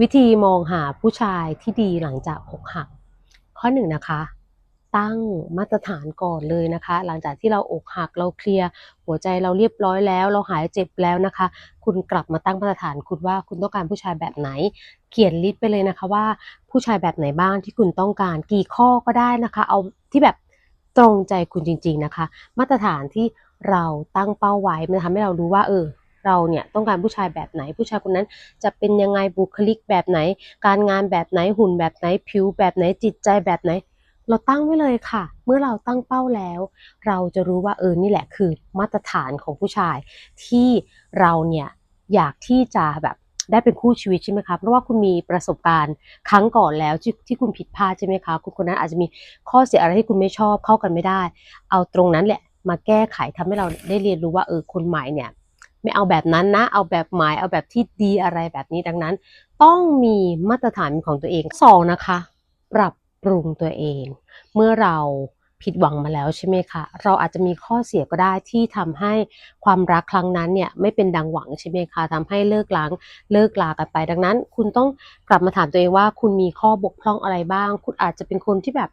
วิธีมองหาผู้ชายที่ดีหลังจากอกหัก ข้อหนึ่งนะคะ ตั้งมาตรฐานก่อนเลยนะคะ หลังจากที่เราอกหักเราเคลียร์หัวใจเราเรียบร้อยแล้ว เราหายเจ็บแล้วนะคะ คุณกลับมาตั้งมาตรฐานคุณว่าคุณต้องการผู้ชายแบบไหน เขียนลิสต์ไปเลยนะคะว่าผู้ชายแบบไหนบ้างที่คุณต้องการกี่ข้อก็ได้นะคะ เอาที่แบบตรงใจคุณจริง ๆนะคะ มาตรฐานที่เราตั้งเป้าไว้มันทำให้เรารู้ว่าเออ เราเนี่ยต้องการผู้ชายแบบไหน ผู้ชายคนนั้นจะเป็นยังไงบุคลิกแบบไหน การงานแบบไหนหุ่นแบบไหน ผิวแบบไหนจิตใจแบบไหน เราตั้งไว้เลยค่ะ เมื่อเราตั้งเป้าแล้ว เราจะรู้ว่าเออนี่แหละคือมาตรฐานของผู้ชาย ที่เราเนี่ยอยากที่จะแบบได้เป็นคู่ชีวิตใช่ไหมคะ เพราะว่าคุณมีประสบการณ์ครั้งก่อนแล้วที่ที่คุณผิดพลาดใช่ไหมคะ คุณคนนั้นอาจจะมีข้อเสียอะไรที่คุณไม่ชอบเข้ากันไม่ได้ เอาตรงนั้นแหละมาแก้ไขทำให้เราได้เรียนรู้ว่าเออคนใหม่เนี่ย ไม่เอาแบบนั้นนะ เอาแบบหมายเอาแบบที่ดีอะไรแบบนี้ดังนั้น ต้องมีมาตรฐานของตัวเองสองนะคะ ปรับปรุงตัวเอง เมื่อเราผิดหวังมาแล้วใช่ไหมคะเราอาจจะมีข้อเสียก็ได้ที่ทำให้ความรักครั้งนั้นเนี่ยไม่เป็นดังหวังใช่ไหมคะทำให้เลิกล้างเลิกลากันไป ดังนั้น คุณต้องกลับมาถามตัวเองว่า คุณมีข้อบกพร่องอะไรบ้าง คุณอาจจะเป็นคนที่แบบ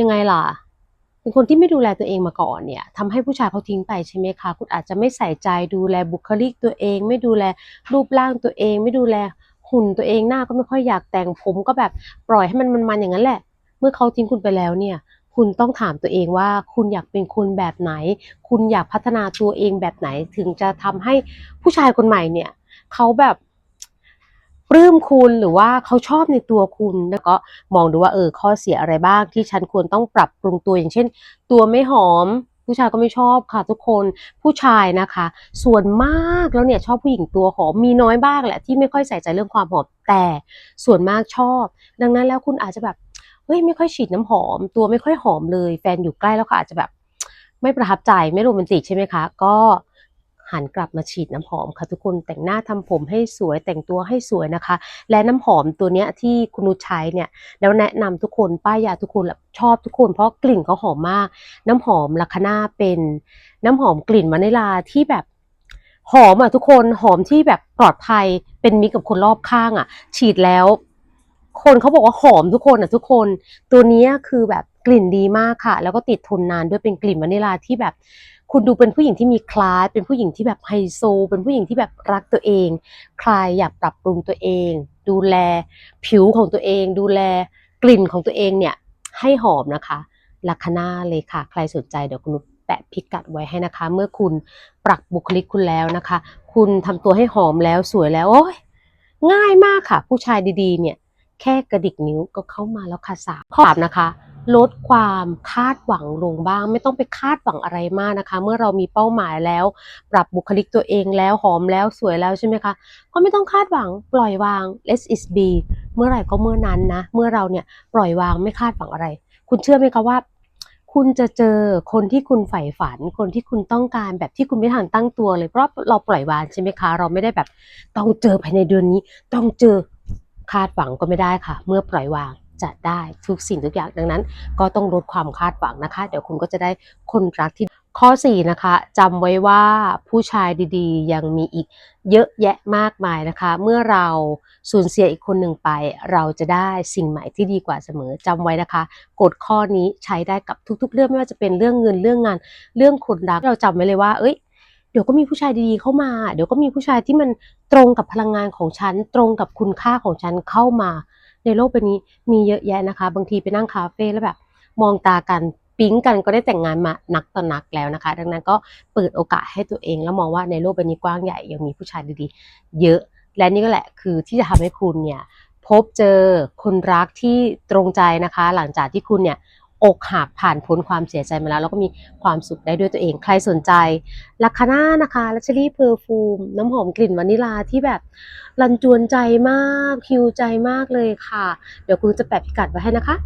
ยังไงล่ะ เป็นคนที่ไม่ดูแลตัวเองมาก่อนเนี่ยทำให้ผู้ชายเขาทิ้งไปใช่ไหมคะ คุณอาจจะไม่ใส่ใจดูแลบุคลิกตัวเอง ไม่ดูแลรูปร่างตัวเอง ไม่ดูแลหุ่นตัวเองหน้าก็ไม่ค่อยอยากแต่งผมก็แบบปล่อยให้มันมันๆอย่างนั้นแหละ เมื่อเขาทิ้งคุณไปแล้วเนี่ย คุณต้องถามตัวเองว่าคุณอยากเป็นคนแบบไหน คุณอยากพัฒนาตัวเองแบบไหนถึงจะทำให้ผู้ชายคนใหม่เนี่ยเขาแบบ ปลื้มคุณหรือว่าเขาชอบในตัวคุณแล้วก็มองดูว่าเออข้อเสียอะไรบ้างที่ฉันควรต้องปรับปรุงตัวอย่างเช่น ตัวไม่หอมผู้ชายก็ไม่ชอบค่ะทุกคนผู้ชายนะคะ ส่วนมากแล้วเนี่ยชอบผู้หญิงตัวหอมมีน้อยบ้างแหละที่ไม่ค่อยใส่ใจเรื่องความหอมแต่ส่วนมากชอบ ดังนั้นแล้วคุณอาจจะแบบเฮ้ยไม่ค่อยฉีดน้ำหอม ตัวไม่ค่อยหอมเลย แฟนอยู่ใกล้แล้วก็อาจจะแบบ ไม่ประทับใจไม่โรแมนติกใช่ไหมคะ ก็ หันกลับมาฉีดน้ำหอมค่ะทุกคนแต่งหน้าทำผมให้สวยแต่งตัวให้สวยนะคะ และน้ำหอมตัวเนี้ยที่คุณนุชใช้เนี่ยแล้วแนะนำทุกคนป้ายยาทุกคนแบบชอบทุกคนเพราะกลิ่นเขาหอมมาก น้ำหอมลัคนาเป็นน้ำหอมกลิ่นวานิลาที่แบบหอมอะทุกคนหอมที่แบบปลอดภัยเป็นมิตรกับคนรอบข้างอะ ฉีดแล้ว คนเขาบอกว่าหอมทุกคนอะทุกคนตัวนี้คือแบบกลิ่นดีมากค่ะ แล้วก็ติดทนนานด้วยเป็นกลิ่นวานิลาที่แบบ คุณดูเป็นผู้หญิงที่มีคลาสเป็นผู้หญิงที่แบบไฮโซ เป็นผู้หญิงที่แบบรักตัวเอง ใครอยากปรับปรุงตัวเอง ดูแลผิวของตัวเอง ดูแลกลิ่นของตัวเองเนี่ยให้หอมนะคะลัคนาเลยค่ะ ใครสนใจเดี๋ยวคุณนุชแปะพิกัดไว้ให้นะคะ เมื่อคุณปรับบุคลิกคุณแล้วนะคะ คุณทำตัวให้หอมแล้วสวยแล้วโอ้ยง่ายมากค่ะ ผู้ชายดีๆ เนี่ย แค่กระดิกนิ้วก็เข้ามาแล้วค่ะสามข้อสามนะคะ ลดความคาดหวังลงบ้าง ไม่ต้องไปคาดหวังอะไรมากนะคะ เมื่อเรามีเป้าหมายแล้ว ปรับบุคลิกตัวเองแล้วหอมแล้วสวยแล้วใช่ไหมคะ ก็ไม่ต้องคาดหวังปล่อยวาง let it be เมื่อไหร่ก็เมื่อนั้นนะ เมื่อเราเนี่ยปล่อยวางไม่คาดหวังอะไร คุณเชื่อไหมคะว่า คุณจะเจอคนที่คุณใฝ่ฝัน คนที่คุณต้องการแบบที่คุณไม่ทันตั้งตัวเลยเพราะเราปล่อยวางใช่ไหมคะ เราไม่ได้แบบต้องเจอภายในเดือนนี้ ต้องเจอคาดหวังก็ไม่ได้ค่ะ เมื่อปล่อยวาง จะได้ทุกสิ่งทุกอย่างดังนั้น ก็ต้องลดความคาดหวังนะคะ เดี๋ยวคุณก็จะได้คนรักที่ข้อ 4 นะคะจำไว้ว่าผู้ชายดีๆ ยังมีอีกเยอะแยะมากมายนะคะ เมื่อเราสูญเสียอีกคนหนึ่งไป เราจะได้สิ่งใหม่ที่ดีกว่าเสมอจำไว้นะคะ กฎข้อนี้ใช้ได้กับทุก ๆ เรื่องไม่ว่าจะเป็นเรื่องเงินเรื่องงาน เรื่องคนรักเราจำไว้เลยว่า เอ้ยเดี๋ยวก็มีผู้ชายดีๆเข้ามา เดี๋ยวก็มีผู้ชายที่มันตรงกับพลังงานของฉัน ตรงกับคุณค่าของฉันเข้ามา ในโลกใบนี้มีเยอะแยะนะคะ บางทีไปนั่งคาเฟ่แล้วแบบ มองตากันปิ๊งกันก็ได้แต่งงานมานักต่อนักแล้วนะคะ ดังนั้นก็เปิดโอกาสให้ตัวเอง แล้วมองว่าในโลกใบนี้กว้างใหญ่ยังมีผู้ชายดีๆ เยอะ และนี่ก็แหละคือที่จะทำให้คุณเนี่ยพบเจอคนรักที่ตรงใจนะคะ หลังจากที่คุณเนี่ย อกหักผ่านพ้นความเสียใจมาแล้ว แล้วก็มีความสุขได้ด้วยตัวเอง ใครสนใจลัคนานะคะลัชลี่เพอร์ฟูมน้ำหอมกลิ่นวานิลาที่แบบรันจวนใจมากคิวใจมากเลยค่ะ เดี๋ยวคุณจะแปะพิกัดไว้ให้นะคะ